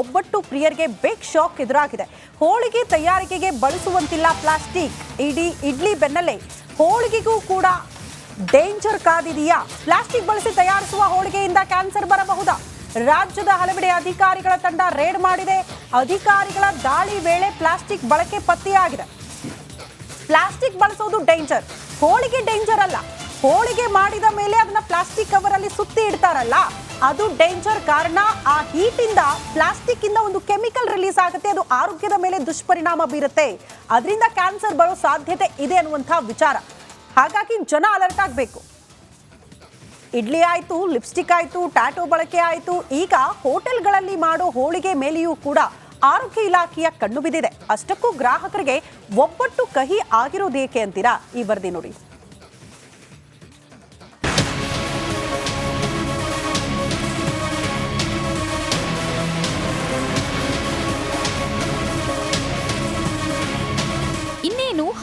ಒಬ್ಬಟ್ಟು ಪ್ರಿಯರಿಗೆ big shock ಎದುರಾಗಿದೆ. ಹೋಳಿಗೆ ತಯಾರಿಕೆಗೆ ಬಳಸುವಂತಿಲ್ಲ ಪ್ಲಾಸ್ಟಿಕ್. ಇಡೀ ಇಡ್ಲಿ ಬೆನ್ನಲ್ಲೇ ಹೋಳಿಗೆಗೂ ಕೂಡ ಡೇಂಜರ್ ಕಾದಿದೆಯಾ? ಪ್ಲಾಸ್ಟಿಕ್ ಬಳಸಿ ತಯಾರಿಸುವ ಹೋಳಿಗೆಯಿಂದ ಕ್ಯಾನ್ಸರ್ ಬರಬಹುದಾ? ರಾಜ್ಯದ ಹಲವೆಡೆ ಅಧಿಕಾರಿಗಳ ತಂಡ ರೇಡ್ ಮಾಡಿದೆ. ಅಧಿಕಾರಿಗಳ ದಾಳಿ ವೇಳೆ ಪ್ಲಾಸ್ಟಿಕ್ ಬಳಕೆ ಪತ್ತೆಯಾಗಿದೆ. ಪ್ಲಾಸ್ಟಿಕ್ ಬಳಸೋದು ಡೇಂಜರ್ ಹೋಳಿಗೆ ಡೇಂಜರ್ ಅಲ್ಲ. ಹೋಳಿಗೆ ಮಾಡಿದ ಮೇಲೆ ಅದನ್ನ ಪ್ಲಾಸ್ಟಿಕ್ ಕವರ್ ಅಲ್ಲಿ ಸುತ್ತಿ ಇಡ್ತಾರಲ್ಲ. ಅದು ಡೇಂಜರ್ ಕಾರಣ. ಆ ಹೀಟ್ ಇಂದ ಪ್ಲಾಸ್ಟಿಕ್ ಇಂದ ಒಂದು ಕೆಮಿಕಲ್ ರಿಲೀಸ್ ಆಗುತ್ತೆ. ಅದು ಆರೋಗ್ಯದ ಮೇಲೆ ದುಷ್ಪರಿಣಾಮ ಬೀರುತ್ತೆ. ಅದರಿಂದ ಕ್ಯಾನ್ಸರ್ ಬರೋ ಸಾಧ್ಯತೆ ಇದೆ ಅನ್ನುವಂತಹ ವಿಚಾರ. ಹಾಗಾಗಿ ಜನ ಅಲರ್ಟ್ ಆಗಬೇಕು. ಇಡ್ಲಿ ಆಯಿತು ಲಿಪ್ಸ್ಟಿಕ್ ಆಯಿತು ಟ್ಯಾಟೋ ಬಳಕೆ ಆಯಿತು. ಈಗ ಹೋಟೆಲ್ಗಳಲ್ಲಿ ಮಾಡೋ ಹೋಳಿಗೆ ಮೇಲೆಯೂ ಕೂಡ ಆರೋಗ್ಯ ಇಲಾಖೆಯ ಕಣ್ಣು ಬಿದ್ದಿದೆ. ಅಷ್ಟಕ್ಕೂ ಗ್ರಾಹಕರಿಗೆ ಒಬ್ಬಟ್ಟು ಕಹಿ ಆಗಿರೋದೇಕೆ ಅಂತೀರಾ? ಈ ವರದಿ ನೋಡಿ.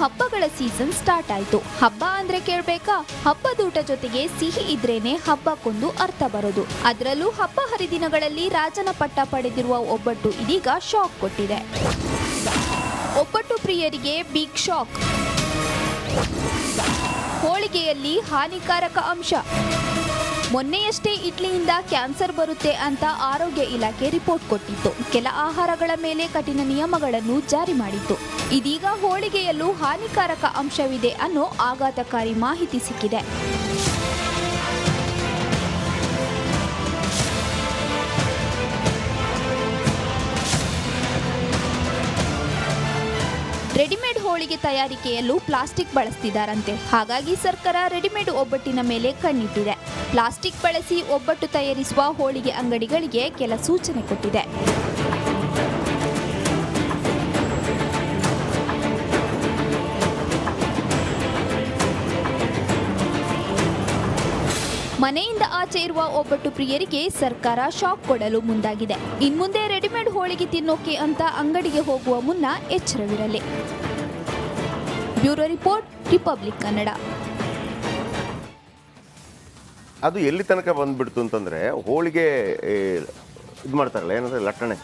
ಹಬ್ಬಗಳ ಸೀಸನ್ ಸ್ಟಾರ್ಟ್ ಆಯ್ತು. ಹಬ್ಬ ಅಂದ್ರೆ ಕೇಳ್ಬೇಕಾ? ಹಬ್ಬದೂಟ ಜೊತೆಗೆ ಸಿಹಿ ಇದ್ರೇನೆ ಹಬ್ಬಕ್ಕೊಂದು ಅರ್ಥ ಬರೋದು. ಅದರಲ್ಲೂ ಹಬ್ಬ ಹರಿದಿನಗಳಲ್ಲಿ ರಾಜನ ಪಟ್ಟ ಪಡೆದಿರುವ ಒಬ್ಬಟ್ಟು ಇದೀಗ ಶಾಕ್ ಕೊಟ್ಟಿದೆ. ಒಬ್ಬಟ್ಟು ಪ್ರಿಯರಿಗೆ ಬಿಗ್ ಶಾಕ್ ಹೋಳಿಗೆಯಲ್ಲಿ ಹಾನಿಕಾರಕ ಅಂಶ. ಮೊನ್ನೆಯಷ್ಟೇ ಇಡ್ಲಿಯಿಂದ ಕ್ಯಾನ್ಸರ್ ಬರುತ್ತೆ ಅಂತ ಆರೋಗ್ಯ ಇಲಾಖೆ ರಿಪೋರ್ಟ್ ಕೊಟ್ಟಿತ್ತು. ಕೆಲ ಆಹಾರಗಳ ಮೇಲೆ ಕಠಿಣ ನಿಯಮಗಳನ್ನು ಜಾರಿ ಮಾಡಿತ್ತು. ಇದೀಗ ಹೋಳಿಗೆಯಲ್ಲೂ ಹಾನಿಕಾರಕ ಅಂಶವಿದೆ ಅನ್ನೋ ಆಘಾತಕಾರಿ ಮಾಹಿತಿ ಸಿಕ್ಕಿದೆ. ಹೋಳಿಗೆ ತಯಾರಿಕೆಯಲ್ಲೂ ಪ್ಲಾಸ್ಟಿಕ್ ಬಳಸ್ತಿದ್ದಾರಂತೆ. ಹಾಗಾಗಿ ಸರ್ಕಾರ ರೆಡಿಮೇಡ್ ಒಬ್ಬಟ್ಟಿನ ಮೇಲೆ ಕಣ್ಣಿಟ್ಟಿದೆ. ಪ್ಲಾಸ್ಟಿಕ್ ಬಳಸಿ ಒಬ್ಬಟ್ಟು ತಯಾರಿಸುವ ಹೋಳಿಗೆ ಅಂಗಡಿಗಳಿಗೆ ಕೆಲ ಸೂಚನೆ ಕೊಟ್ಟಿದೆ. ಮನೆಯಿಂದ ಆಚೆ ಇರುವ ಒಬ್ಬಟ್ಟು ಪ್ರಿಯರಿಗೆ ಸರ್ಕಾರ ಶಾಕ್ ಕೊಡಲು ಮುಂದಾಗಿದೆ. ಇನ್ಮುಂದೆ ರೆಡಿಮೇಡ್ ಹೋಳಿಗೆ ತಿನ್ನೋಕೆ ಅಂತ ಅಂಗಡಿಗೆ ಹೋಗುವ ಮುನ್ನ ಎಚ್ಚರವಿರಲಿ. Bureau report Republic Kannada. ಅದು ಎಲ್ಲಿ ತನಕ ಬಂದ್ಬಿಡ್ತು ಅಂತಂದ್ರೆ ಹೋಳಿಗೆ ಇದು ಮಾಡ್ತಾರಲ್ಲ ಏನಂದ್ರೆ ಲಟ್ಟಣೆ.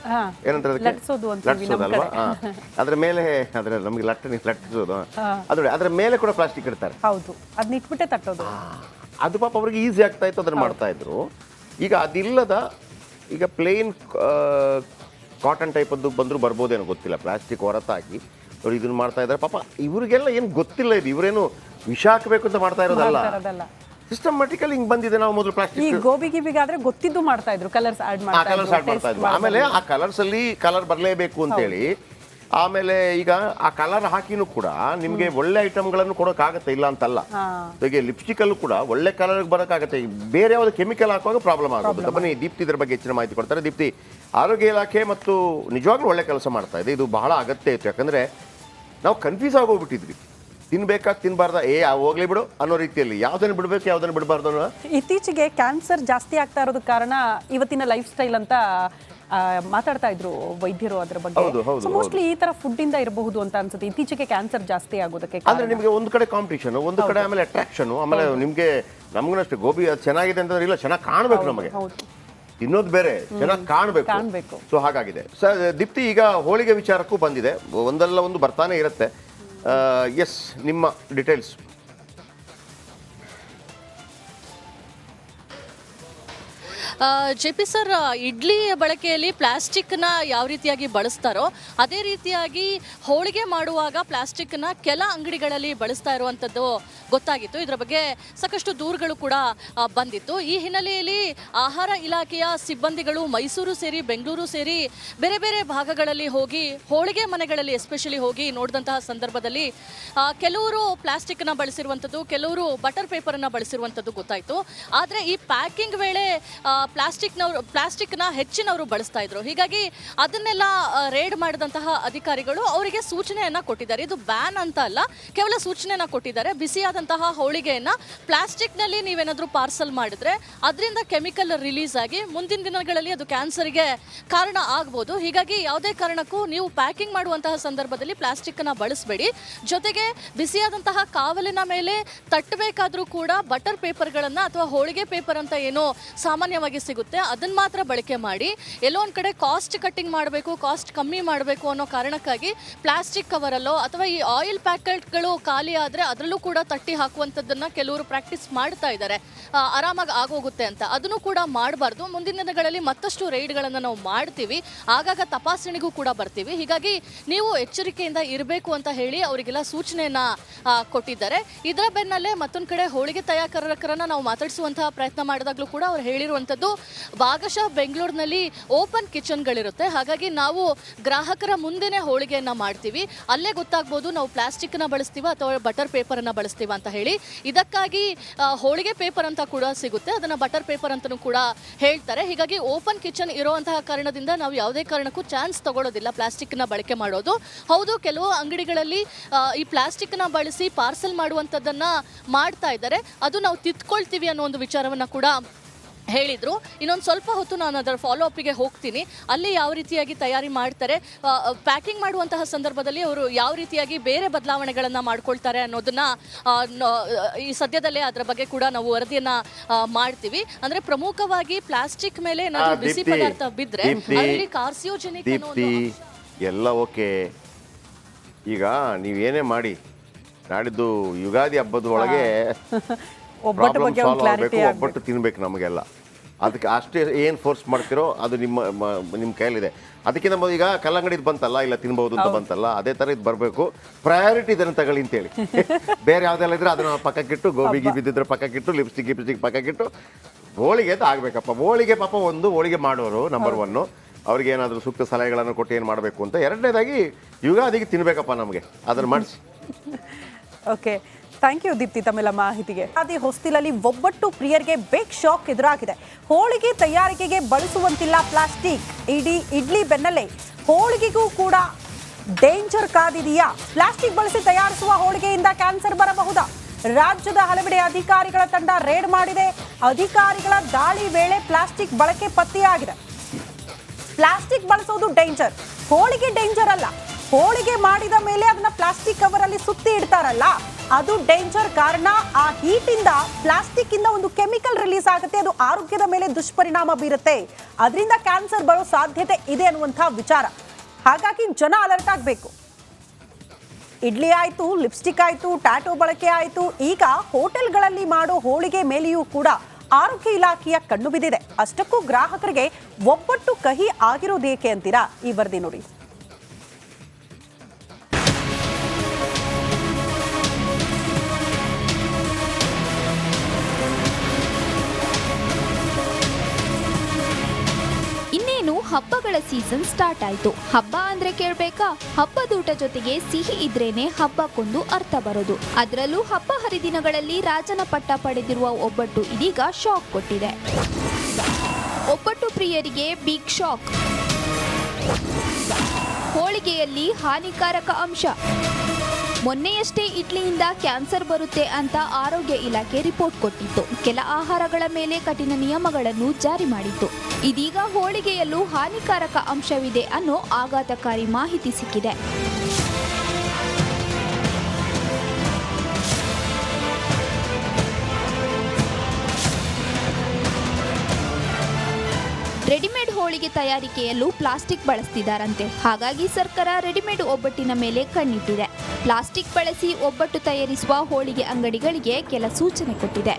ಏನಂತಾರೆ ಅದಕ್ಕೆ? ಲಟ್ಸೋದು ಅಂತೀವಿ ನಮ್ಮ ಅಲ್ವಾ? ಹಾ. ಅದ್ರ ಮೇಲೆ ಅದ್ರ ನಮಗೆ ಲಟ್ಟಣೆ ಲಟ್ಟಿಸೋದು. ಅದ್ರ ಅದ್ರ ಮೇಲೆ ಕೂಡ ಪ್ಲಾಸ್ಟಿಕ್ ಇಡ್ತಾರೆ. ಹೌದು. ಅದನ್ನ ಇಟ್ಬಿಟ್ಟೆ ತಟ್ಟೋದು. ಅದು ಪಾಪ ಅವ್ರಿಗೆ ಈಸಿ ಆಗ್ತಾ ಇತ್ತು ಅದನ್ನ ಮಾಡ್ತಾ ಇದ್ರು. ಈಗ ಅದಿಲ್ಲದ ಈಗ ಪ್ಲೇನ್ ಕಾಟನ್ ಟೈಪದ್ದು ಬಂದರೂ ಬರ್ಬೋದೇನೋ ಗೊತ್ತಿಲ್ಲ. ಪ್ಲಾಸ್ಟಿಕ್ ಹೊರತಾಗಿ. ಅವ್ರು ಇದನ್ನ ಮಾಡ್ತಾ ಇದ್ದಾರೆ. ಪಾಪ ಇವರಿಗೆಲ್ಲ ಏನು ಗೊತ್ತಿಲ್ಲ ಇದು. ಇವರೇನು ವಿಷ ಹಾಕಬೇಕು ಅಂತ ಮಾಡ್ತಾ ಇರೋದಲ್ಲ. ಸಿಸ್ಟಮ್ಯಾಟಿಕಲಿ ಹಿಂಗ್ ಬಂದಿದೆ ನಾವು ಮೊದಲು ಈ ಪ್ಲಾಸ್ಟಿಕ್ ಗೋಬಿ ಗಿಬಿಗಾದ್ರೆ ಗೊತ್ತಿದ್ದು ಮಾಡ್ತಾ ಇದ್ರು. ಕಲರ್ಸ್ ಆಡ್ ಮಾಡ್ತಾ ಕಲರ್ ಸ್ಟಾರ್ಟ್ ಮಾಡ್ತಾ ಇದ್ವಿ ಆಮೇಲೆ ಆ ಕಲರ್ಸ್ ಅಲ್ಲಿ ಕಲರ್ ಬರಲೇಬೇಕು ಅಂತೇಳಿ ಆಮೇಲೆ ಈಗ ಆ ಕಲರ್ ಹಾಕಿನೂ ಕೂಡ ನಿಮಗೆ ಒಳ್ಳೆ ಐಟಮ್ಗಳನ್ನು ಕೊಡೋಕ್ಕಾಗತ್ತೆ ಇಲ್ಲ ಅಂತಲ್ಲ? ಹೀಗೆ ಈಗ ಲಿಪ್ಸ್ಟಿಕ್ ಅಲ್ಲೂ ಕೂಡ ಒಳ್ಳೆ ಕಲರ್ ಬರೋಕ್ಕಾಗತ್ತೆ. ಬೇರೆ ಯಾವ್ದು ಕೆಮಿಕಲ್ ಹಾಕುವಾಗ ಪ್ರಾಬ್ಲಮ್ ಆಗೋದು ಬನ್ನಿ ದೀಪ್ತಿ ಇದ್ರ ಬಗ್ಗೆ ಹೆಚ್ಚಿನ ಮಾಹಿತಿ ಕೊಡ್ತಾರೆ. ದೀಪ್ತಿ ಆರೋಗ್ಯ ಇಲಾಖೆ ಮತ್ತು ನಿಜವಾಗ್ಲೂ ಒಳ್ಳೆ ಕೆಲಸ ಮಾಡ್ತಾ ಇದೆ. ಇದು ಬಹಳ ಅಗತ್ಯ ಇತ್ತು. ಯಾಕಂದ್ರೆ ನಾವು ಕನ್ಫ್ಯೂಸ್ ಆಗೋಗ್ಬಿಟ್ಟಿದ್ವಿ. ತಿನ್ಬೇಕಾ ತಿನ್ಬಾರ್ದ? ಏ ಹೋಗ್ಲಿ ಬಿಡು ಅನ್ನೋ ರೀತಿಯಲ್ಲಿ. ಯಾವ್ದನ್ನ ಬಿಡ್ಬೇಕು ಯಾವ್ದನ್ನ ಬಿಡಬಾರ್ದು ಇತ್ತೀಚೆಗೆ ಕ್ಯಾನ್ಸರ್ ಜಾಸ್ತಿ ಆಗ್ತಾ ಇರೋದಕ್ಕೆ ಕಾರಣ ಇವತ್ತಿನ ಲೈಫ್ ಸ್ಟೈಲ್ ಅಂತ ಮಾತಾಡ್ತಾ ಇದ್ರು ವೈದ್ಯರು ಅದ್ರ ಬಗ್ಗೆ. ಮೋಸ್ಟ್ಲಿ ಈ ತರ ಫುಡ್ ಇಂದ ಇರಬಹುದು ಅಂತ ಅನ್ಸುತ್ತೆ. ಇತ್ತೀಚೆಗೆ ಕ್ಯಾನ್ಸರ್ ಜಾಸ್ತಿ ಆಗೋದಕ್ಕೆ ಅಂದ್ರೆ ನಿಮಗೆ ಒಂದು ಕಡೆ ಕಾಂಪಿಟೇಷನ್ ಒಂದು ಕಡೆ ಆಮೇಲೆ ಅಟ್ರಾಕ್ಷನ್ ಆಮೇಲೆ ನಿಮ್ಗೆ ನಮಗೂ ಅಷ್ಟೇ ಗೋಬಿ ಅದು ಚೆನ್ನಾಗಿದೆ ಅಂತಂದ್ರೆ ಇಲ್ಲ ಚೆನ್ನಾಗಿ ಕಾಣ್ಬೇಕು ನಮಗೆ. ಇನ್ನೊಂದು ಬೇರೆ ಚೆನ್ನಾಗಿ ಕಾಣ್ಬೇಕು. ಕಾಣ್ಬೇಕು. ಸೊ ಹಾಗಾಗಿದೆ. ಸರ್ ದೀಪ್ತಿ ಈಗ ಹೋಳಿಗೆ ವಿಚಾರಕ್ಕೂ ಬಂದಿದೆ. ಒಂದಲ್ಲ ಒಂದು ಬರ್ತಾನೆ ಇರುತ್ತೆ. ಎಸ್ ನಿಮ್ಮ details J P sir idli ಬಳಕೆಯಲ್ಲಿ ಪ್ಲಾಸ್ಟಿಕ್ನ ಯಾವ ರೀತಿಯಾಗಿ ಬಳಸ್ತಾರೋ ಅದೇ ರೀತಿಯಾಗಿ ಹೋಳಿಗೆ ಮಾಡುವಾಗ ಪ್ಲಾಸ್ಟಿಕ್ನ ಕೆಲ ಅಂಗಡಿಗಳಲ್ಲಿ ಬಳಸ್ತಾ ಇರುವಂಥದ್ದು ಗೊತ್ತಾಗಿತ್ತು. ಇದರ ಬಗ್ಗೆ ಸಾಕಷ್ಟು ದೂರುಗಳು ಕೂಡ ಬಂದಿತ್ತು. ಈ ಹಿನ್ನೆಲೆಯಲ್ಲಿ ಆಹಾರ ಇಲಾಖೆಯ ಸಿಬ್ಬಂದಿಗಳು ಮೈಸೂರು ಸೇರಿ, ಬೆಂಗಳೂರು ಸೇರಿ ಬೇರೆ ಬೇರೆ ಭಾಗಗಳಲ್ಲಿ ಹೋಗಿ, ಹೋಳಿಗೆ ಮನೆಗಳಲ್ಲಿ ಎಸ್ಪೆಷಲಿ ಹೋಗಿ ನೋಡಿದಂತಹ ಸಂದರ್ಭದಲ್ಲಿ ಕೆಲವರು ಪ್ಲಾಸ್ಟಿಕ್ನ ಬಳಸಿರುವಂಥದ್ದು, ಕೆಲವರು ಬಟರ್ ಪೇಪರನ್ನು ಬಳಸಿರುವಂಥದ್ದು ಗೊತ್ತಾಯಿತು. ಆದರೆ ಈ ಪ್ಯಾಕಿಂಗ್ ವೇಳೆ ಪ್ಲಾಸ್ಟಿಕ್ನವರು ಪ್ಲಾಸ್ಟಿಕ್ನ ಹೆಚ್ಚಿನವರು ಬಳಸ್ತಾ ಇದ್ರು. ಹೀಗಾಗಿ ಅದನ್ನೆಲ್ಲ ರೇಡ್ ಮಾಡಿದಂತಹ ಅಧಿಕಾರಿಗಳು ಅವರಿಗೆ ಸೂಚನೆಯನ್ನ ಕೊಟ್ಟಿದ್ದಾರೆ. ಇದು ಬ್ಯಾನ್ ಅಂತ ಅಲ್ಲ, ಕೇವಲ ಸೂಚನೆಯನ್ನು ಕೊಟ್ಟಿದ್ದಾರೆ. ಬಿಸಿಯಾದಂತಹ ಹೋಳಿಗೆಯನ್ನ ಪ್ಲಾಸ್ಟಿಕ್ನಲ್ಲಿ ನೀವೇನಾದರೂ ಪಾರ್ಸಲ್ ಮಾಡಿದ್ರೆ ಅದರಿಂದ ಕೆಮಿಕಲ್ ರಿಲೀಸ್ ಆಗಿ ಮುಂದಿನ ದಿನಗಳಲ್ಲಿ ಅದು ಕ್ಯಾನ್ಸರ್ಗೆ ಕಾರಣ ಆಗ್ಬೋದು. ಹೀಗಾಗಿ ಯಾವುದೇ ಕಾರಣಕ್ಕೂ ನೀವು ಪ್ಯಾಕಿಂಗ್ ಮಾಡುವಂತಹ ಸಂದರ್ಭದಲ್ಲಿ ಪ್ಲಾಸ್ಟಿಕ್ ಅನ್ನ ಬಳಸಬೇಡಿ. ಜೊತೆಗೆ ಬಿಸಿಯಾದಂತಹ ಕಾವಲಿನ ಮೇಲೆ ತಟ್ಟಬೇಕಾದ್ರೂ ಕೂಡ ಬಟರ್ ಪೇಪರ್ಗಳನ್ನು ಅಥವಾ ಹೋಳಿಗೆ ಪೇಪರ್ ಅಂತ ಏನೋ ಸಾಮಾನ್ಯವಾಗಿ ಸಿಗುತ್ತೆ, ಅದನ್ನ ಮಾತ್ರ ಬಳಕೆ ಮಾಡಿ. ಎಲ್ಲೋ ಒಂದು ಕಡೆ ಕಾಸ್ಟ್ ಕಟ್ಟಿಂಗ್ ಮಾಡಬೇಕು, ಕಾಸ್ಟ್ ಕಮ್ಮಿ ಮಾಡಬೇಕು ಅನ್ನೋ ಕಾರಣಕ್ಕಾಗಿ ಪ್ಲಾಸ್ಟಿಕ್ ಕವರಲ್ಲೋ ಅಥವಾ ಈ ಆಯಿಲ್ ಪ್ಯಾಕೆಟ್ಗಳು ಖಾಲಿ ಆದರೆ ಅದರಲ್ಲೂ ಕೂಡ ತಟ್ಟಿ ಹಾಕುವಂಥದ್ದನ್ನ ಕೆಲವರು ಪ್ರಾಕ್ಟೀಸ್ ಮಾಡ್ತಾ ಇದ್ದಾರೆ. ಆರಾಮಾಗಿ ಆಗೋಗುತ್ತೆ ಅಂತ. ಅದನ್ನು ಕೂಡ ಮಾಡಬಾರ್ದು. ಮುಂದಿನ ದಿನಗಳಲ್ಲಿ ಮತ್ತಷ್ಟು ರೈಡ್ಗಳನ್ನು ನಾವು ಮಾಡ್ತೀವಿ. ಆಗಾಗ ತಪಾಸಣೆಗೂ ಕೂಡ ಬರ್ತೀವಿ. ಹೀಗಾಗಿ ನೀವು ಎಚ್ಚರಿಕೆಯಿಂದ ಇರಬೇಕು ಅಂತ ಹೇಳಿ ಅವರಿಗೆಲ್ಲ ಸೂಚನೆಯನ್ನ ಕೊಟ್ಟಿದ್ದಾರೆ. ಇದರ ಬೆನ್ನಲ್ಲೇ ಮತ್ತೊಂದು ಕಡೆ ಹೋಳಿಗೆ ತಯಾರಕರನ್ನು ನಾವು ಮಾತಾಡಿಸುವಂತಹ ಪ್ರಯತ್ನ ಮಾಡಿದಾಗಲೂ ಕೂಡ ಅವ್ರು ಹೇಳಿರುವಂಥದ್ದು, ಭಾಗಶಃ ಬೆಂಗಳೂರಿನಲ್ಲಿ ಓಪನ್ ಕಿಚನ್ಗಳಿರುತ್ತೆ ಹಾಗಾಗಿ ನಾವು ಗ್ರಾಹಕರ ಮುಂದೆನೇ ಹೋಳಿಗೆಯನ್ನು ಮಾಡ್ತೀವಿ. ಅಲ್ಲೇ ಗೊತ್ತಾಗ್ಬೋದು ನಾವು ಪ್ಲಾಸ್ಟಿಕ್ನ ಬಳಸ್ತೀವ ಅಥವಾ ಬಟರ್ ಪೇಪರನ್ನು ಬಳಸ್ತೀವ ಅಂತ ಹೇಳಿ. ಇದಕ್ಕಾಗಿ ಹೋಳಿಗೆ ಪೇಪರ್ ಅಂತ ಕೂಡ ಸಿಗುತ್ತೆ. ಅದನ್ನ ಬಟರ್ ಪೇಪರ್ ಅಂತಲೂ ಕೂಡ ಹೇಳ್ತಾರೆ. ಹೀಗಾಗಿ ಓಪನ್ ಕಿಚನ್ ಇರುವಂತಹ ಕಾರಣದಿಂದ ನಾವು ಯಾವುದೇ ಕಾರಣಕ್ಕೂ ಚಾನ್ಸ್ ತಗೊಳ್ಳೋದಿಲ್ಲ ಪ್ಲಾಸ್ಟಿಕ್ನ ಬಳಕೆ ಮಾಡೋದು. ಹೌದು, ಕೆಲವು ಅಂಗಡಿಗಳಲ್ಲಿ ಈ ಪ್ಲಾಸ್ಟಿಕ್ನ ಬಳಸಿ ಪಾರ್ಸಲ್ ಮಾಡುವಂಥದ್ದನ್ನು ಮಾಡ್ತಾ ಇದ್ದಾರೆ. ಅದು ನಾವು ತಿದ್ಕೊಳ್ತೀವಿ ಅನ್ನೋ ಒಂದು ವಿಚಾರವನ್ನ ಕೂಡ ಹೇಳಿದ್ರು. ಇನ್ನೊಂದು ಸ್ವಲ್ಪ ಹೊತ್ತು ನಾನು ಅದರ ಫಾಲೋ ಅಪ್ಪಿಗೆ ಹೋಗ್ತೀನಿ. ಅಲ್ಲಿ ಯಾವ ರೀತಿಯಾಗಿ ತಯಾರಿ ಮಾಡ್ತಾರೆ ಪ್ಯಾಕಿಂಗ್ ಮಾಡುವಂತಹ ಸಂದರ್ಭದಲ್ಲಿ ಅವರು ಯಾವ ರೀತಿಯಾಗಿ ಬೇರೆ ಬದಲಾವಣೆಗಳನ್ನು ಮಾಡ್ಕೊಳ್ತಾರೆ ಅನ್ನೋದನ್ನ ಆ, ಈ ಸದ್ಯದಲ್ಲೇ ಅದರ ಬಗ್ಗೆ ಕೂಡ ನಾವು ವರದಿಯನ್ನು ಆ, ಮಾಡ್ತೀವಿ. ಅಂದ್ರೆ ಪ್ರಮುಖವಾಗಿ ಪ್ಲಾಸ್ಟಿಕ್ ಮೇಲೆ ಏನಾದ್ರು ಬಿಸಿ ಪದಾರ್ಥ ಬಿದ್ರೆ ಅಲ್ಲಿ ಕಾರ್ಸಿಯೋಜೆನಿಕ್ ಎಲ್ಲ ಓಕೆ. ಈಗ ನೀವೇನೇ ಮಾಡಿ ನಾಡಿದ್ದು ಯುಗಾದಿ ಹಬ್ಬದ ಒಳಗೆ ಒಬ್ಬಟ್ಟು ತಿನ್ಬೇಕು ನಮಗೆಲ್ಲ. ಅದಕ್ಕೆ ಅಷ್ಟೇ ಏನು ಫೋರ್ಸ್ ಮಾಡ್ತಿರೋ ಅದು ನಿಮ್ಮ ನಿಮ್ಮ ಕೈಯಲ್ಲಿದೆ. ಅದಕ್ಕೆ ಮೊದಲು ಈಗ ಕಲ್ಲಂಗಡಿದು ಬಂತಲ್ಲ ಇಲ್ಲ ತಿನ್ಬಹುದು ಅಂತ ಬಂತಲ್ಲ ಅದೇ ಥರ ಇದು ಬರಬೇಕು. ಪ್ರಯಾರಿಟಿ ಇದನ್ನು ತಗೊಳ್ಳಿ ಅಂತೇಳಿ ಬೇರೆ ಯಾವುದೆಲ್ಲ ಇದ್ರೆ ಅದನ್ನ ಪಕ್ಕಕ್ಕಿಟ್ಟು ಗೋಬಿ ಗೀಬಿ ಇದ್ದಿದ್ರೆ ಪಕ್ಕಕ್ಕಿಟ್ಟು ಲಿಪ್ಸ್ಟಿಕ್ ಗಿಪ್ಸ್ಟಿಕ್ ಪಕ್ಕಕ್ಕಿಟ್ಟು ಹೋಳಿಗೆ ಅಂತ ಆಗಬೇಕಪ್ಪ. ಹೋಳಿಗೆ ಪಾಪ ಒಂದು ಹೋಳಿಗೆ ಮಾಡೋರು ನಂಬರ್ ಒನ್ನು ಅವ್ರಿಗೆ ಏನಾದರೂ ಸೂಕ್ತ ಸಲಹೆಗಳನ್ನು ಕೊಟ್ಟು ಏನು ಮಾಡಬೇಕು ಅಂತ ಎರಡನೇದಾಗಿ ಯುಗಾದಿಗೆ ತಿನ್ಬೇಕಪ್ಪ ನಮಗೆ. ಅದನ್ನು ಮಾಡಿಸಿ. ಓಕೆ ಥ್ಯಾಂಕ್ ಯು ದೀಪ್ತಿ ತಮ್ಮೆಲ್ಲ ಮಾಹಿತಿಗೆ. ಅದೇ ಹೊಸ್ತಿಲಲ್ಲಿ ಒಬ್ಬಟ್ಟು ಪ್ರಿಯರಿಗೆ ಬಿಗ್ ಶಾಕ್ ಎದುರಾಗಿದೆ. ಹೋಳಿಗೆ ತಯಾರಿಕೆಗೆ ಬಳಸುವಂತಿಲ್ಲ ಪ್ಲಾಸ್ಟಿಕ್ ಇಡೀ ಇಡ್ಲಿ ಬೆನ್ನಲ್ಲೇ ಹೋಳಿಗೆಗೂ ಕೂಡ ಡೇಂಜರ್ ಕಾದಿದೆಯಾ? ಪ್ಲಾಸ್ಟಿಕ್ ಬಳಸಿ ತಯಾರಿಸುವ ಹೋಳಿಗೆಯಿಂದ ಕ್ಯಾನ್ಸರ್ ಬರಬಹುದಾ? ರಾಜ್ಯದ ಹಲವೆಡೆ ಅಧಿಕಾರಿಗಳ ತಂಡ ರೇಡ್ ಮಾಡಿದೆ. ಅಧಿಕಾರಿಗಳ ದಾಳಿ ವೇಳೆ ಪ್ಲಾಸ್ಟಿಕ್ ಬಳಕೆ ಪತ್ತೆಯಾಗಿದೆ. ಪ್ಲಾಸ್ಟಿಕ್ ಬಳಸೋದು ಡೇಂಜರ್ ಹೋಳಿಗೆ ಡೇಂಜರ್ ಅಲ್ಲ. ಹೋಳಿಗೆ ಮಾಡಿದ ಮೇಲೆ ಅದನ್ನ ಪ್ಲಾಸ್ಟಿಕ್ ಕವರ್ ಅಲ್ಲಿ ಸುತ್ತಿ ಇಡ್ತಾರಲ್ಲ. ಅದು ಡೇಂಜರ್ ಕಾರಣ. ಆ ಹೀಟ್ ಇಂದ ಪ್ಲಾಸ್ಟಿಕ್ ಇಂದ ಒಂದು ಕೆಮಿಕಲ್ ರಿಲೀಸ್ ಆಗುತ್ತೆ. ಅದು ಆರೋಗ್ಯದ ಮೇಲೆ ದುಷ್ಪರಿಣಾಮ ಬೀರುತ್ತೆ. ಅದರಿಂದ ಕ್ಯಾನ್ಸರ್ ಬರೋ ಸಾಧ್ಯತೆ ಇದೆ ಅನ್ನುವಂತಹ ವಿಚಾರ. ಹಾಗಾಗಿ ಜನ ಅಲರ್ಟ್ ಆಗಬೇಕು. ಇಡ್ಲಿ ಆಯಿತು ಲಿಪ್ಸ್ಟಿಕ್ ಆಯಿತು ಟ್ಯಾಟೋ ಬಳಕೆ ಆಯಿತು. ಈಗ ಹೋಟೆಲ್ಗಳಲ್ಲಿ ಮಾಡೋ ಹೋಳಿಗೆ ಮೇಲೆಯೂ ಕೂಡ ಆರೋಗ್ಯ ಇಲಾಖೆಯ ಕಣ್ಣು ಬಿದ್ದಿದೆ. ಅಷ್ಟಕ್ಕೂ ಗ್ರಾಹಕರಿಗೆ ಒಬ್ಬಟ್ಟು ಕಹಿ ಆಗಿರೋದೇಕೆ ಅಂತೀರಾ? ಈ ವರದಿ ನೋಡಿ. ಹಬ್ಬಗಳ ಸೀಸನ್ ಸ್ಟಾರ್ಟ್ ಆಯ್ತು. ಹಬ್ಬ ಅಂದ್ರೆ ಕೇಳ್ಬೇಕಾ? ಹಬ್ಬದೂಟ ಜೊತೆಗೆ ಸಿಹಿ ಇದ್ರೇನೆ ಹಬ್ಬಕ್ಕೊಂದು ಅರ್ಥ ಬರೋದು. ಅದರಲ್ಲೂ ಹಬ್ಬ ಹರಿದಿನಗಳಲ್ಲಿ ರಾಜನ ಪಟ್ಟ ಪಡೆದಿರುವ ಒಬ್ಬಟ್ಟು ಇದೀಗ ಶಾಕ್ ಕೊಟ್ಟಿದೆ. ಒಬ್ಬಟ್ಟು ಪ್ರಿಯರಿಗೆ ಬಿಗ್ ಶಾಕ್ ಹೋಳಿಗೆಯಲ್ಲಿ ಹಾನಿಕಾರಕ ಅಂಶ. ಮೊನ್ನೆಯಷ್ಟೇ ಇಡ್ಲಿಯಿಂದ ಕ್ಯಾನ್ಸರ್ ಬರುತ್ತೆ ಅಂತ ಆರೋಗ್ಯ ಇಲಾಖೆ ರಿಪೋರ್ಟ್ ಕೊಟ್ಟಿತ್ತು. ಕೆಲ ಆಹಾರಗಳ ಮೇಲೆ ಕಠಿಣ ನಿಯಮಗಳನ್ನು ಜಾರಿ ಮಾಡಿತ್ತು. ಇದೀಗ ಹೋಳಿಗೆಯಲ್ಲೂ ಹಾನಿಕಾರಕ ಅಂಶವಿದೆ ಅನ್ನೋ ಆಘಾತಕಾರಿ ಮಾಹಿತಿ ಸಿಕ್ಕಿದೆ. ರೆಡಿಮೇಡ್ ಹೋಳಿಗೆ ತಯಾರಿಕೆಯಲ್ಲೂ ಪ್ಲಾಸ್ಟಿಕ್ ಬಳಸ್ತಿದ್ದಾರಂತೆ. ಹಾಗಾಗಿ ಸರ್ಕಾರ ರೆಡಿಮೇಡ್ ಒಬ್ಬಟ್ಟಿನ ಮೇಲೆ ಕಣ್ಣಿಟ್ಟಿದೆ. ಪ್ಲಾಸ್ಟಿಕ್ ಬಳಸಿ ಒಬ್ಬಟ್ಟು ತಯಾರಿಸುವ ಹೋಳಿಗೆ ಅಂಗಡಿಗಳಿಗೆ ಕೆಲ ಸೂಚನೆ ಕೊಟ್ಟಿದೆ.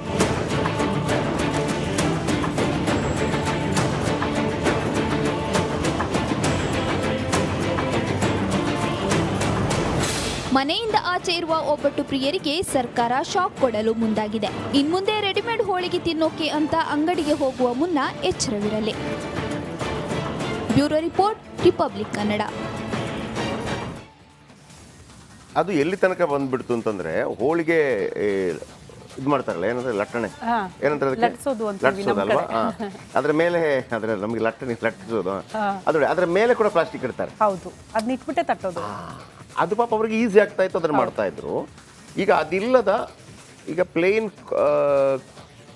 ಮನೆಯಿಂದ ಆಚೆ ಇರುವ ಒಬ್ಬಟ್ಟು ಪ್ರಿಯರಿಗೆ ಸರ್ಕಾರ ಶಾಕ್ ಕೊಡಲು ಮುಂದಾಗಿದೆ. ಇನ್ಮುಂದೆ ರೆಡಿಮೇಡ್ ಹೋಳಿಗೆ ತಿನ್ನೋಕೆ ಅಂತ ಅಂಗಡಿಗೆ ಹೋಗುವ ಮುನ್ನ ಎಚ್ಚರವಿರಲಿ. Bureau report Republic Kannada. ಅದು ಎಲ್ಲಿ ತನಕ ಬಂದ್ಬಿಡ್ತು ಅಂತಂದ್ರೆ ಹೋಳಿಗೆ ಇದು ಮಾಡ್ತಾರಲ್ಲ ಏನಂದ್ರೆ ಲಟ್ಟಣೆ. ಏನಂತಾರೆ ಹಾ. ಅದ್ರ ಮೇಲೆ ಅದ್ರ ನಮ್ಗೆ ಲಟ್ಟಣೆ ಲಟ್ಟಿಸೋದು. ಅದ್ರ ಅದ್ರ ಮೇಲೆ ಕೂಡ ಪ್ಲಾಸ್ಟಿಕ್ ಇಡ್ತಾರೆ. ಹೌದು. ಅದನ್ನ ಇಟ್ಬಿಟ್ಟೆ ತಟ್ಟೋದು. ಅದು ಪಾಪ ಅವ್ರಿಗೆ ಈಸಿ ಆಗ್ತಾ ಇತ್ತು ಅದನ್ನ ಮಾಡ್ತಾ ಇದ್ರು. ಈಗ ಅದಿಲ್ಲದ ಈಗ ಪ್ಲೇನ್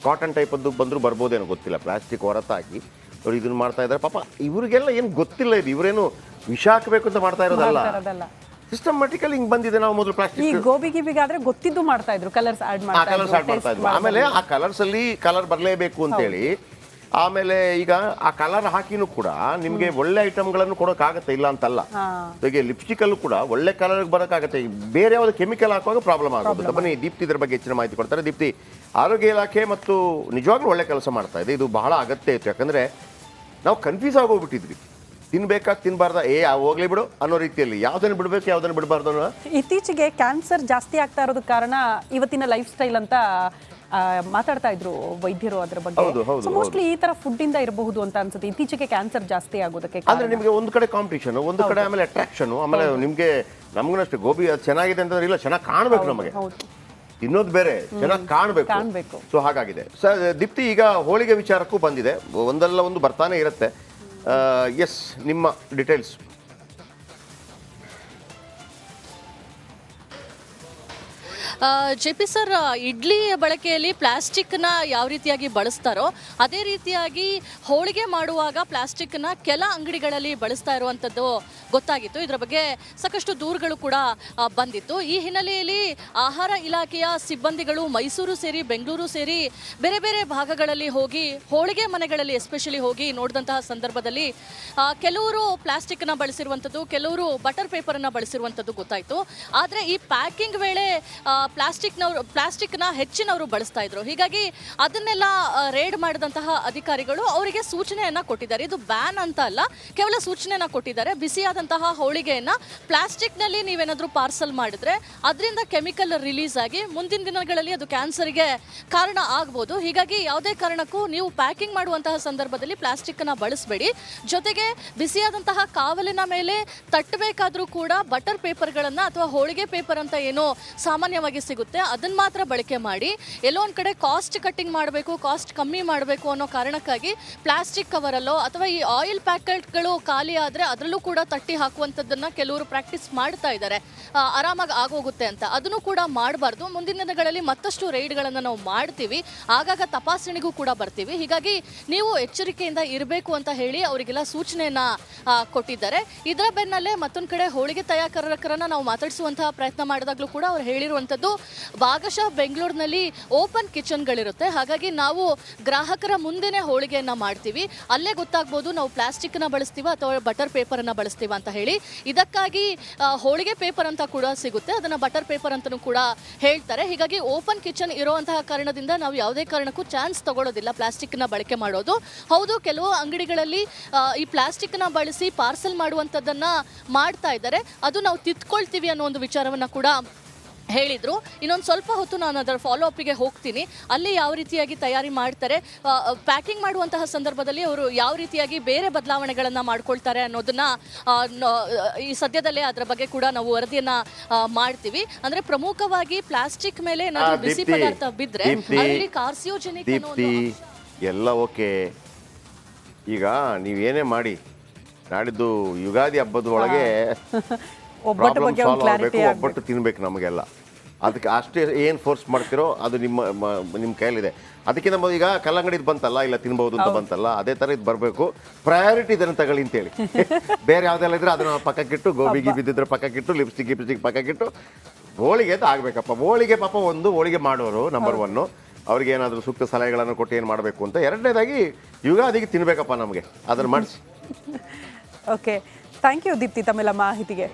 ಕಾಟನ್ ಟೈಪದ್ದು ಬಂದರೂ ಬರ್ಬೋದೇನೋ ಗೊತ್ತಿಲ್ಲ. ಪ್ಲಾಸ್ಟಿಕ್ ಹೊರತಾಗಿ ಅವ್ರು ಇದನ್ನು ಮಾಡ್ತಾ ಇದ್ದಾರೆ. ಪಾಪ ಇವರಿಗೆಲ್ಲ ಏನು ಗೊತ್ತಿಲ್ಲ ಇದು. ಇವರೇನು ವಿಷ ಹಾಕಬೇಕು ಅಂತ ಮಾಡ್ತಾ ಇರೋದಲ್ಲ. ಸಿಸ್ಟಮ್ಯಾಟಿಕಲಿ ಹಿಂಗೆ ಬಂದಿದೆ ನಾವು ಮೊದಲು ಈ ಪ್ಲಾಸ್ಟಿಕ್ ಗೋಬಿ ಗಿಬಿಗಾದ್ರೆ ಗೊತ್ತಿದ್ದು ಮಾಡ್ತಾ ಇದ್ರು. ಕಲರ್ಸ್ ಆಡ್ ಮಾಡ್ತಾ ಕಲರ್ಸ್ ಆಡ್ ಮಾಡ್ತಾ ಇದ್ವಿ ಆಮೇಲೆ ಆ ಕಲರ್ಸ್ ಅಲ್ಲಿ ಕಲರ್ ಬರಲೇಬೇಕು ಅಂತೇಳಿ ಆಮೇಲೆ ಈಗ ಆ ಕಲರ್ ಹಾಕಿನೂ ಕೂಡ ನಿಮಗೆ ಒಳ್ಳೆ ಐಟಮ್ಗಳನ್ನು ಕೊಡೋಕ್ಕಾಗತ್ತೆ ಇಲ್ಲ ಅಂತಲ್ಲ? ಹೀಗೆ ಈಗ ಲಿಪ್ಸ್ಟಿಕ್ ಅಲ್ಲೂ ಕೂಡ ಒಳ್ಳೆ ಕಲರ್ ಬರೋಕ್ಕಾಗತ್ತೆ ಬೇರೆ ಯಾವ್ದು ಕೆಮಿಕಲ್ ಹಾಕುವಾಗ ಪ್ರಾಬ್ಲಮ್ ಆಗೋದು. ಬನ್ನಿ ದೀಪ್ತಿ ಇದ್ರ ಬಗ್ಗೆ ಹೆಚ್ಚಿನ ಮಾಹಿತಿ ಕೊಡ್ತಾರೆ. ದೀಪ್ತಿ ಆರೋಗ್ಯ ಇಲಾಖೆ ಮತ್ತು ನಿಜವಾಗ್ಲೂ ಒಳ್ಳೆ ಕೆಲಸ ಮಾಡ್ತಾ ಇದೆ. ಇದು ಬಹಳ ಅಗತ್ಯ ಇತ್ತು. ಯಾಕಂದ್ರೆ ನಾವು ಕನ್ಫ್ಯೂಸ್ ಆಗೋಗ್ಬಿಟ್ಟಿದ್ವಿ. ತಿನ್ಬೇಕಾ ತಿನ್ಬಾರ್ದ? ಏ ಆ ಹೋಗ್ಲಿ ಬಿಡು ಅನ್ನೋ ರೀತಿಯಲ್ಲಿ. ಯಾವ್ದನ್ನ ಬಿಡ್ಬೇಕು ಯಾವ್ದನ್ನ ಬಿಡಬಾರ್ದು ಅನ್ನೋ ಇತ್ತೀಚೆಗೆ ಕ್ಯಾನ್ಸರ್ ಜಾಸ್ತಿ ಆಗ್ತಾ ಇರೋದಕ್ಕೆ ಕಾರಣ ಇವತ್ತಿನ ಲೈಫ್ ಸ್ಟೈಲ್ ಅಂತ ಮಾತಾಡ್ತಾ ಇದ್ರು ವೈದ್ಯರು ಅದರ ಬಗ್ಗೆ. ಮೋಸ್ಟ್ಲಿ ಈ ತರ ಫುಡ್ ಇಂದ ಇರಬಹುದು ಅಂತ ಅನ್ಸುತ್ತೆ. ಇತ್ತೀಚೆಗೆ ಕ್ಯಾನ್ಸರ್ ಜಾಸ್ತಿ ಆಗೋದಕ್ಕೆ ಅಂದ್ರೆ ನಿಮಗೆ ಒಂದು ಕಡೆ ಕಾಂಪಿಟೇಷನ್ ಒಂದು ಕಡೆ ಆಮೇಲೆ ಅಟ್ರಾಕ್ಷನ್ ಆಮೇಲೆ ನಿಮಗೆ ನಮಗೂ ಅಷ್ಟೇ ಗೋಬಿ ಅದು ಚೆನ್ನಾಗಿದೆ ಅಂತಂದ್ರೆ ಇಲ್ಲ ಚೆನ್ನಾಗಿ ಕಾಣ್ಬೇಕು ನಮಗೆ. ಇನ್ನೊಂದು ತಿನ್ನೋದು ಬೇರೆ ಚೆನ್ನಾಗಿ ಕಾಣಬೇಕು. ಕಾಣ್ಬೇಕು. ಸೊ ಹಾಗಾಗಿದೆ. ಸರ್ ದೀಪ್ತಿ ಈಗ ಹೋಳಿಗೆ ವಿಚಾರಕ್ಕೂ ಬಂದಿದೆ. ಒಂದಲ್ಲ ಒಂದು ಬರ್ತಾನೆ ಇರುತ್ತೆ. ಎಸ್ ನಿಮ್ಮ details J P sir idli ಬಳಕೆಯಲ್ಲಿ ಪ್ಲಾಸ್ಟಿಕ್ನ ಯಾವ ರೀತಿಯಾಗಿ ಬಳಸ್ತಾರೋ ಅದೇ ರೀತಿಯಾಗಿ ಹೋಳಿಗೆ ಮಾಡುವಾಗ ಪ್ಲಾಸ್ಟಿಕ್ನ ಕೆಲ ಅಂಗಡಿಗಳಲ್ಲಿ ಬಳಸ್ತಾ ಇರುವಂಥದ್ದು ಗೊತ್ತಾಗಿತ್ತು. ಇದರ ಬಗ್ಗೆ ಸಾಕಷ್ಟು ದೂರುಗಳು ಕೂಡ ಬಂದಿತ್ತು. ಈ ಹಿನ್ನೆಲೆಯಲ್ಲಿ ಆಹಾರ ಇಲಾಖೆಯ ಸಿಬ್ಬಂದಿಗಳು ಮೈಸೂರು ಸೇರಿ, ಬೆಂಗಳೂರು ಸೇರಿ ಬೇರೆ ಬೇರೆ ಭಾಗಗಳಲ್ಲಿ ಹೋಗಿ, ಹೋಳಿಗೆ ಮನೆಗಳಲ್ಲಿ ಎಸ್ಪೆಷಲಿ ಹೋಗಿ ನೋಡಿದಂತಹ ಸಂದರ್ಭದಲ್ಲಿ ಕೆಲವರು ಪ್ಲಾಸ್ಟಿಕ್ನ ಬಳಸಿರುವಂಥದ್ದು, ಕೆಲವರು ಬಟರ್ ಪೇಪರನ್ನು ಬಳಸಿರುವಂಥದ್ದು ಗೊತ್ತಾಯಿತು. ಆದರೆ ಈ ಪ್ಯಾಕಿಂಗ್ ವೇಳೆ ಪ್ಲಾಸ್ಟಿಕ್ನವರು ಪ್ಲಾಸ್ಟಿಕ್ನ ಹೆಚ್ಚಿನವರು ಬಳಸ್ತಾ ಇದ್ರು. ಹೀಗಾಗಿ ಅದನ್ನೆಲ್ಲ ರೇಡ್ ಮಾಡಿದಂತಹ ಅಧಿಕಾರಿಗಳು ಅವರಿಗೆ ಸೂಚನೆಯನ್ನು ಕೊಟ್ಟಿದ್ದಾರೆ. ಇದು ಬ್ಯಾನ್ ಅಂತ ಅಲ್ಲ, ಕೇವಲ ಸೂಚನೆಯನ್ನು ಕೊಟ್ಟಿದ್ದಾರೆ. ಬಿಸಿಯಾದಂತಹ ಹೋಳಿಗೆಯನ್ನ ಪ್ಲಾಸ್ಟಿಕ್ನಲ್ಲಿ ನೀವೇನಾದರೂ ಪಾರ್ಸಲ್ ಮಾಡಿದ್ರೆ ಅದರಿಂದ ಕೆಮಿಕಲ್ ರಿಲೀಸ್ ಆಗಿ ಮುಂದಿನ ದಿನಗಳಲ್ಲಿ ಅದು ಕ್ಯಾನ್ಸರ್ಗೆ ಕಾರಣ ಆಗ್ಬೋದು. ಹೀಗಾಗಿ ಯಾವುದೇ ಕಾರಣಕ್ಕೂ ನೀವು ಪ್ಯಾಕಿಂಗ್ ಮಾಡುವಂತಹ ಸಂದರ್ಭದಲ್ಲಿ ಪ್ಲಾಸ್ಟಿಕ್ನ ಬಳಸಬೇಡಿ. ಜೊತೆಗೆ ಬಿಸಿಯಾದಂತಹ ಕಾವಲಿನ ಮೇಲೆ ತಟ್ಟಬೇಕಾದ್ರೂ ಕೂಡ ಬಟರ್ ಪೇಪರ್ಗಳನ್ನು ಅಥವಾ ಹೋಳಿಗೆ ಪೇಪರ್ ಅಂತ ಏನೋ ಸಾಮಾನ್ಯವಾಗಿ ಸಿಗುತ್ತೆ ಅದನ್ನ ಮಾತ್ರ ಬಳಕೆ ಮಾಡಿ. ಎಲ್ಲೋ ಒಂದು ಕಡೆ ಕಾಸ್ಟ್ ಕಟ್ಟಿಂಗ್ ಮಾಡಬೇಕು, ಕಾಸ್ಟ್ ಕಮ್ಮಿ ಮಾಡಬೇಕು ಅನ್ನೋ ಕಾರಣಕ್ಕಾಗಿ ಪ್ಲಾಸ್ಟಿಕ್ ಕವರಲ್ಲೋ ಅಥವಾ ಈ ಆಯಿಲ್ ಪ್ಯಾಕೆಟ್ಗಳು ಖಾಲಿ ಆದರೆ ಅದರಲ್ಲೂ ಕೂಡ ತಟ್ಟಿ ಹಾಕುವಂಥದ್ದನ್ನ ಕೆಲವರು ಪ್ರಾಕ್ಟೀಸ್ ಮಾಡ್ತಾ ಇದ್ದಾರೆ. ಆರಾಮಾಗಿ ಆಗೋಗುತ್ತೆ ಅಂತ. ಅದನ್ನು ಕೂಡ ಮಾಡಬಾರ್ದು. ಮುಂದಿನ ದಿನಗಳಲ್ಲಿ ಮತ್ತಷ್ಟು ರೈಡ್ಗಳನ್ನು ನಾವು ಮಾಡ್ತೀವಿ. ಆಗಾಗ ತಪಾಸಣೆಗೂ ಕೂಡ ಬರ್ತೀವಿ. ಹೀಗಾಗಿ ನೀವು ಎಚ್ಚರಿಕೆಯಿಂದ ಇರಬೇಕು ಅಂತ ಹೇಳಿ ಅವರಿಗೆಲ್ಲ ಸೂಚನೆಯನ್ನ ಕೊಟ್ಟಿದ್ದಾರೆ. ಇದರ ಬೆನ್ನಲ್ಲೇ ಮತ್ತೊಂದು ಕಡೆ ಹೋಳಿಗೆ ತಯಾರಕರನ್ನ ನಾವು ಮಾತಾಡಿಸುವಂತಹ ಪ್ರಯತ್ನ ಮಾಡಿದಾಗಲೂ ಕೂಡ ಅವ್ರು ಹೇಳಿರುವಂಥದ್ದು, ಭಾಗಶಃ ಬೆಂಗಳೂರಿನಲ್ಲಿ ಓಪನ್ ಕಿಚನ್ಗಳಿರುತ್ತೆ. ಹಾಗಾಗಿ ನಾವು ಗ್ರಾಹಕರ ಮುಂದೆನೆ ಹೋಳಿಗೆಯನ್ನ ಮಾಡ್ತೀವಿ. ಅಲ್ಲೇ ಗೊತ್ತಾಗ್ಬೋದು ನಾವು ಪ್ಲಾಸ್ಟಿಕ್ನ ಬಳಸ್ತೀವ ಅಥವಾ ಬಟರ್ ಪೇಪರನ್ನು ಬಳಸ್ತೀವ ಅಂತ ಹೇಳಿ ಇದಕ್ಕಾಗಿ ಹೋಳಿಗೆ ಪೇಪರ್ ಅಂತ ಕೂಡ ಸಿಗುತ್ತೆ. ಅದನ್ನು ಬಟರ್ ಪೇಪರ್ ಅಂತಲೂ ಕೂಡ ಹೇಳ್ತಾರೆ. ಹೀಗಾಗಿ ಓಪನ್ ಕಿಚನ್ ಇರುವಂತಹ ಕಾರಣದಿಂದ ನಾವು ಯಾವುದೇ ಕಾರಣಕ್ಕೂ ಚಾನ್ಸ್ ತಗೊಳ್ಳೋದಿಲ್ಲ ಪ್ಲಾಸ್ಟಿಕ್ನ ಬಳಕೆ ಮಾಡೋದು. ಹೌದು, ಕೆಲವು ಅಂಗಡಿಗಳಲ್ಲಿ ಈ ಪ್ಲಾಸ್ಟಿಕ್ನ ಬಳಸಿ ಪಾರ್ಸೆಲ್ ಮಾಡುವಂಥದ್ದನ್ನು ಮಾಡ್ತಾ ಇದ್ದಾರೆ. ಅದು ನಾವು ತಿತ್ಕೊಳ್ತೀವಿ ಅನ್ನೋ ಒಂದು ವಿಚಾರವನ್ನು ಕೂಡ ಹೇಳಿದ್ರು. ಇನ್ನೊಂದು ಸ್ವಲ್ಪ ಹೊತ್ತು ನಾನು ಅದರ ಫಾಲೋ ಅಪ್ಪಿಗೆ ಹೋಗ್ತೀನಿ. ಅಲ್ಲಿ ಯಾವ ರೀತಿಯಾಗಿ ತಯಾರಿ ಮಾಡ್ತಾರೆ ಪ್ಯಾಕಿಂಗ್ ಮಾಡುವಂತಹ ಸಂದರ್ಭದಲ್ಲಿ ಅವರು ಯಾವ ರೀತಿಯಾಗಿ ಬೇರೆ ಬದಲಾವಣೆಗಳನ್ನು ಮಾಡ್ಕೊಳ್ತಾರೆ ಅನ್ನೋದನ್ನ ಆ, ಈ ಸದ್ಯದಲ್ಲೇ ಅದರ ಬಗ್ಗೆ ಕೂಡ ನಾವು ವರದಿಯನ್ನ ಆ, ಮಾಡ್ತೀವಿ. ಅಂದ್ರೆ ಪ್ರಮುಖವಾಗಿ ಪ್ಲಾಸ್ಟಿಕ್ ಮೇಲೆ ಏನಾದ್ರು ಬಿಸಿ ಪದಾರ್ಥ ಬಿದ್ರೆ ಅಲ್ಲಿ ಕಾರ್ಸಿಯೋಜನಿಕ್ ಎಲ್ಲ ಓಕೆ. ಈಗ ನೀವೇನೇ ಮಾಡಿ ನಾಡಿದ್ದು ಯುಗಾದಿ ಹಬ್ಬದ ಒಳಗೆ ಒಬ್ಬಟ್ಟು ತಿನ್ಬೇಕು ನಮಗೆಲ್ಲ. ಅದಕ್ಕೆ ಅಷ್ಟೇ ಏನು ಫೋರ್ಸ್ ಮಾಡ್ತಿರೋ ಅದು ನಿಮ್ಮ ನಿಮ್ಮ ಕೈಯಲ್ಲಿದೆ. ಅದಕ್ಕೆ ನಮ್ಮ ಈಗ ಕಲ್ಲಂಗಡಿ ಬಂತಲ್ಲ ಇಲ್ಲ ತಿನ್ಬಹುದು ಅಂತ ಬಂತಲ್ಲ ಅದೇ ಥರ ಇದು ಬರಬೇಕು. ಪ್ರಯಾರಿಟಿ ಇದನ್ನು ತಗೊಳ್ಳಿ ಅಂತೇಳಿ. ಬೇರೆ ಯಾವುದೆಲ್ಲ ಇದ್ರೆ ಅದನ್ನ ಪಕ್ಕಕ್ಕಿಟ್ಟು ಗೋಬಿ ಇದ್ರೆ ಪಕ್ಕಕ್ಕಿಟ್ಟು ಲಿಪ್ಸ್ಟಿಕ್ ಗಿಪ್ಸ್ಟಿಕ್ ಪಕ್ಕಕ್ಕಿಟ್ಟು ಹೋಳಿಗೆ ಅಂತ ಆಗಬೇಕಪ್ಪ. ಹೋಳಿಗೆ ಪಾಪ ಒಂದು ಹೋಳಿಗೆ ಮಾಡೋರು ನಂಬರ್ ಒನ್ನು ಅವ್ರಿಗೆ ಏನಾದರೂ ಸೂಕ್ತ ಸಲಹೆಗಳನ್ನು ಕೊಟ್ಟು ಏನು ಮಾಡಬೇಕು ಅಂತ. ಎರಡನೇದಾಗಿ ಯುಗಾದಿಗೆ ತಿನ್ಬೇಕಪ್ಪ ನಮಗೆ. ಅದನ್ನು ಮಾಡಿಸಿ. ಓಕೆ ಥ್ಯಾಂಕ್ ಯು ದೀಪ್ತಿ ತಮ್ಮೆಲ್ಲ ಮಾಹಿತಿಗೆ.